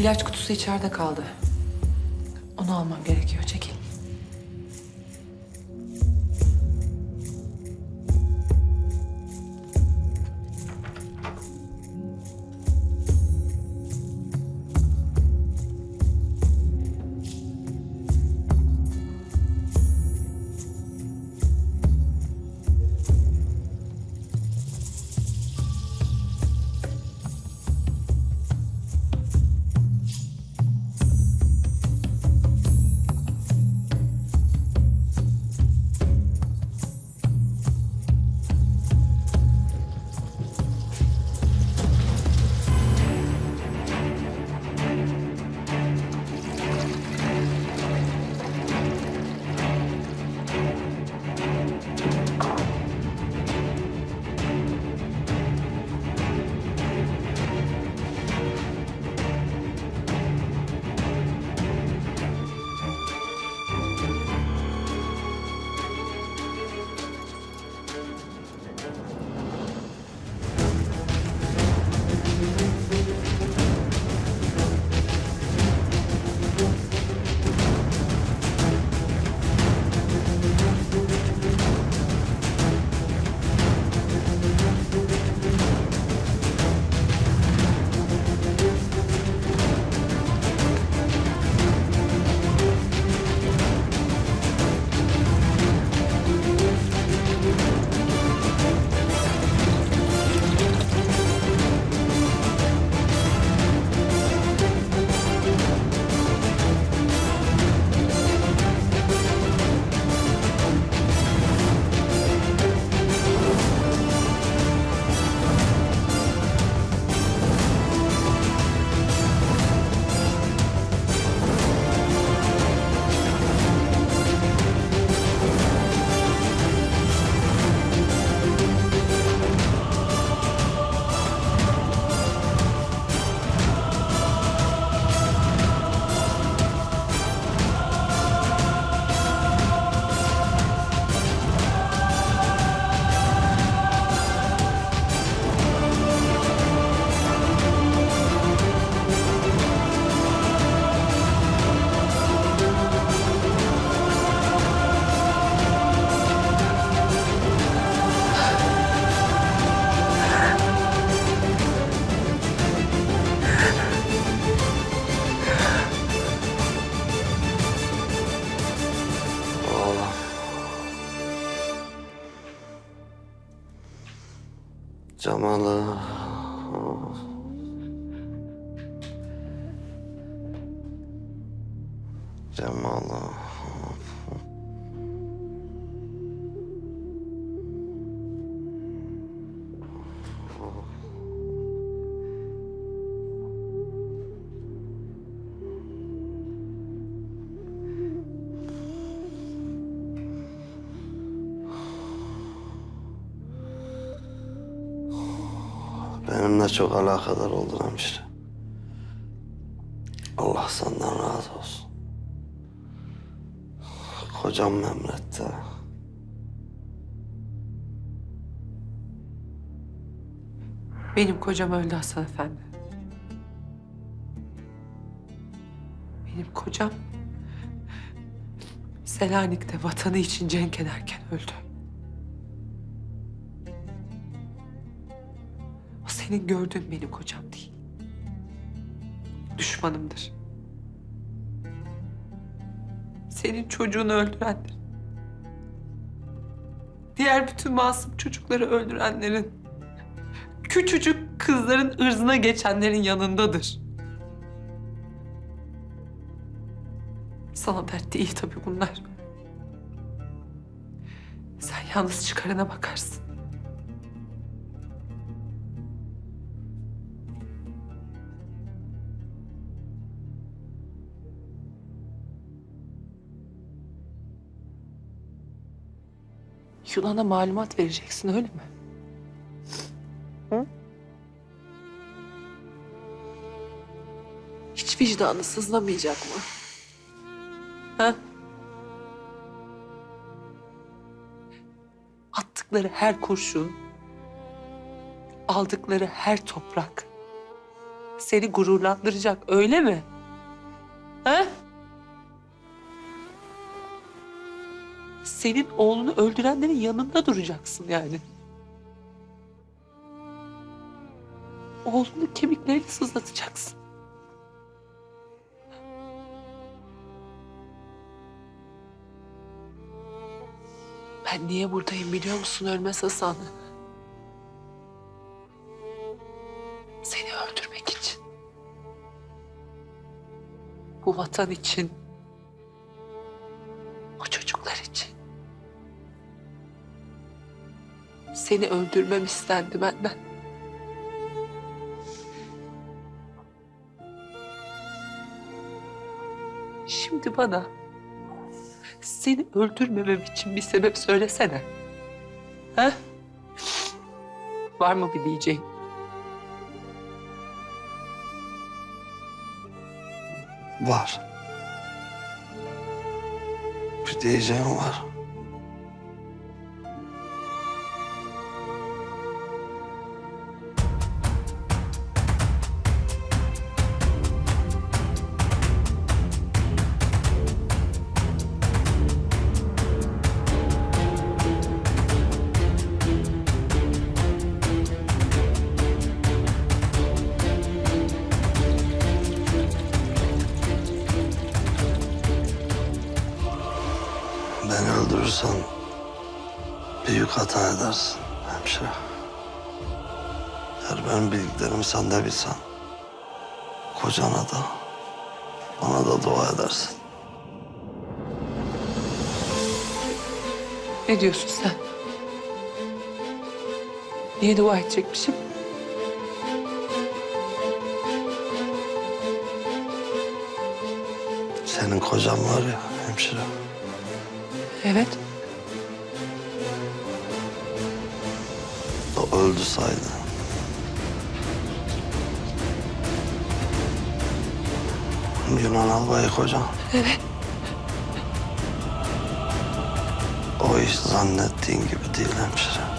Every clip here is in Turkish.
İlaç kutusu içeride kaldı. Onu almam gerekiyor. Çekil. Cemal'ı. Çok alakadar oldun hemşire. Allah senden razı olsun. Kocam memlette. Benim kocam öldü Hasan Efendi. Benim kocam Selanik'te vatanı için cenk ederken öldü. Senin gördüğün benim kocam değil. Düşmanımdır. Senin çocuğunu öldürendir. Diğer bütün masum çocukları öldürenlerin küçücük kızların ırzına geçenlerin yanındadır. Sana dert değil tabii bunlar. Sen yalnız çıkarına bakarsın. Yunan'a malumat vereceksin öyle mi? Hiç vicdanı sızlamayacak mı? Ha? Attıkları her kurşun, aldıkları her toprak seni gururlandıracak öyle mi? Ha? Senin oğlunu öldürenlerin yanında duracaksın yani. Oğlunun kemiklerini sızlatacaksın. Ben niye buradayım biliyor musun Ölmez Hasan? Seni öldürmek için. Bu vatan için. Seni öldürmem istendi benden. Şimdi bana seni öldürmemem için bir sebep söylesene. Ha? Var mı bir diyeceğin? Var. Bir diyeceğim var. Beni öldürürsen büyük hata edersin hemşire. Eğer benim bildiklerimi sen de bilsen, kocana da, bana da dua edersin. Ne diyorsun sen? Niye dua edecekmişim? Senin kocan var ya hemşire. Evet. O öldü saydı. Yunan albayı kocan. Evet. O iş zannettiğin gibi değil hemşire.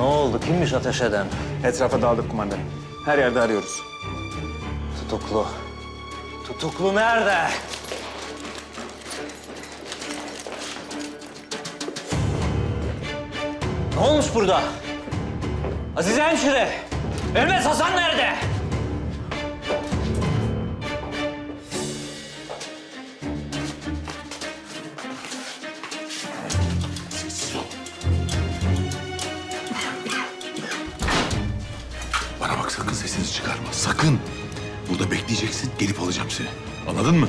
Ne oldu? Kimmiş ateş eden? Etrafa dağıldık kumandanım. Her yerde arıyoruz. Tutuklu. Tutuklu nerede? Ne olmuş burada? Azize hemşire. Ölmez Hasan nerede? Sakın. Burada bekleyeceksin. Gelip alacağım seni. Anladın mı?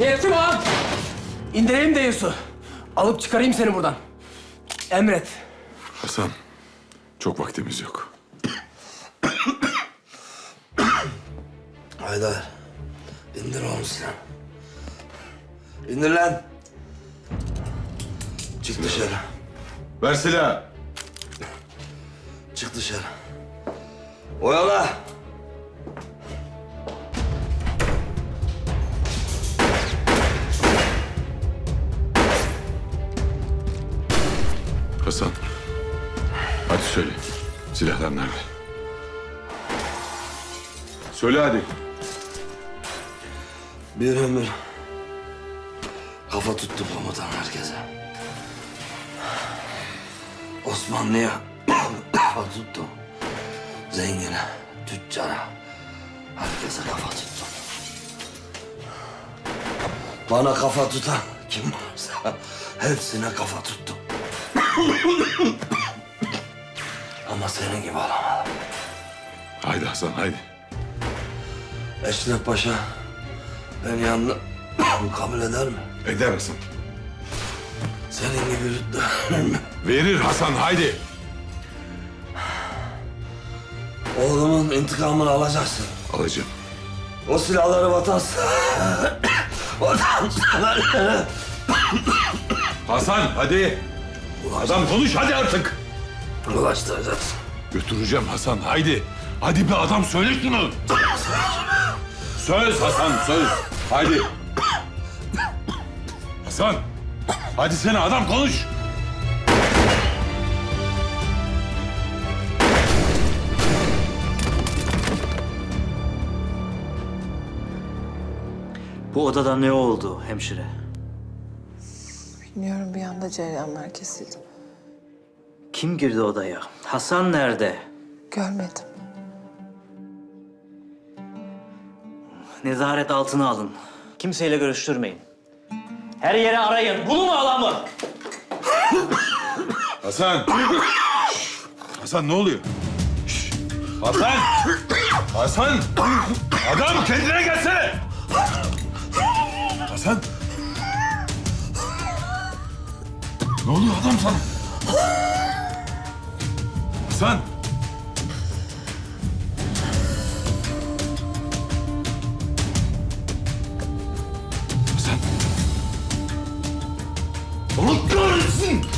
Yettim ağam. İndireyim de Yusuf. Alıp çıkarayım seni buradan. Emret. Hasan. Çok vaktimiz yok. Haydar. İndir onu sen. İndir lan. Çık dışarı. Ver silahı. Çık dışarı. Oyala. Hasan. Hadi söyle. Silahlar nerede? Söyle hadi. Bir ömür kafa tuttu komutan herkese. Osmanlı'ya kafa tuttu. Zengine, tüccara, herkese kafa tuttu. Bana kafa tutan kim varsa hepsine kafa tuttu. Ama senin gibi olamadım. Haydi Hasan haydi. Eşref Paşa beni yanına kabul eder mi? Eder Hasan. Senin gibi rütbe verir mi? Verir Hasan haydi. Oğlumun intikamını alacaksın. Alacağım. O silahları vatansın. Vatanseverlere Hasan hadi. Adam konuş hadi artık. ulaştıracaksın. Götüreceğim Hasan haydi. Hadi bir adam söyle şunu. Söz Hasan söz. Haydi. Hasan. Hadi sen adam konuş. Bu odada ne oldu hemşire? Bilmiyorum bir anda cereyanlar kesildi. Kim girdi odaya? Hasan nerede? Görmedim. Nezaret altına alın. Kimseyle görüştürmeyin. Her yeri arayın. Bulun adamı. Hasan. Hasan ne oluyor? Hasan. Hasan. Adam kendine gelsene. Hasan. Ne oluyor adam sana? Hasan. Hasan. Allah kahretsin.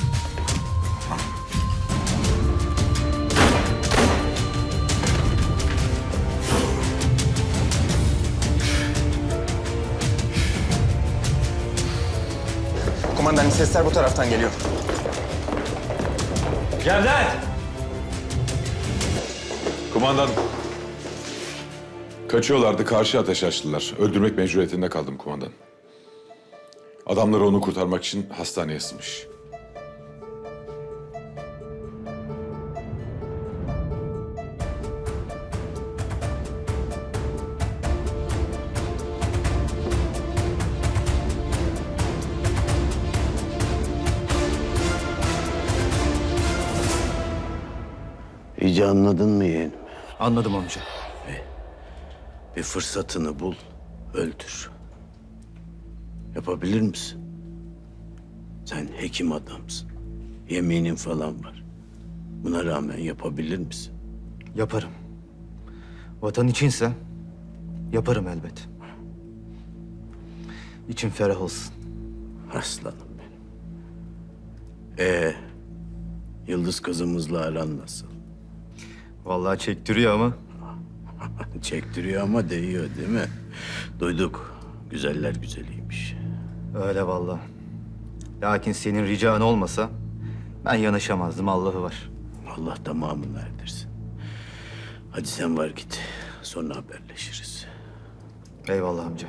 Sesler bu taraftan geliyor. Cevdet! Kumandan. Kaçıyorlardı, karşı ateş açtılar. Öldürmek mecburiyetinde kaldım kumandan. Adamları onu kurtarmak için hastaneye sığmış. İyice anladın mı yeğenim? Anladım amca. Bir fırsatını bul, öldür. Yapabilir misin? Sen hekim adamsın. Yeminin falan var. Buna rağmen yapabilir misin? Yaparım. Vatan içinse yaparım elbet. İçim ferah olsun. Aslanım benim. Ee, Yıldız kızımızla aran nasıl? Vallahi çektiriyor ama Çektiriyor ama değiyor değil mi? Duyduk. Güzeller güzeliymiş. öyle vallahi. Lakin senin rican olmasa ben yanaşamazdım Allah'ı var. Allah tamamını erdirsin. Hadi sen var git. Sonra haberleşiriz. Eyvallah amca.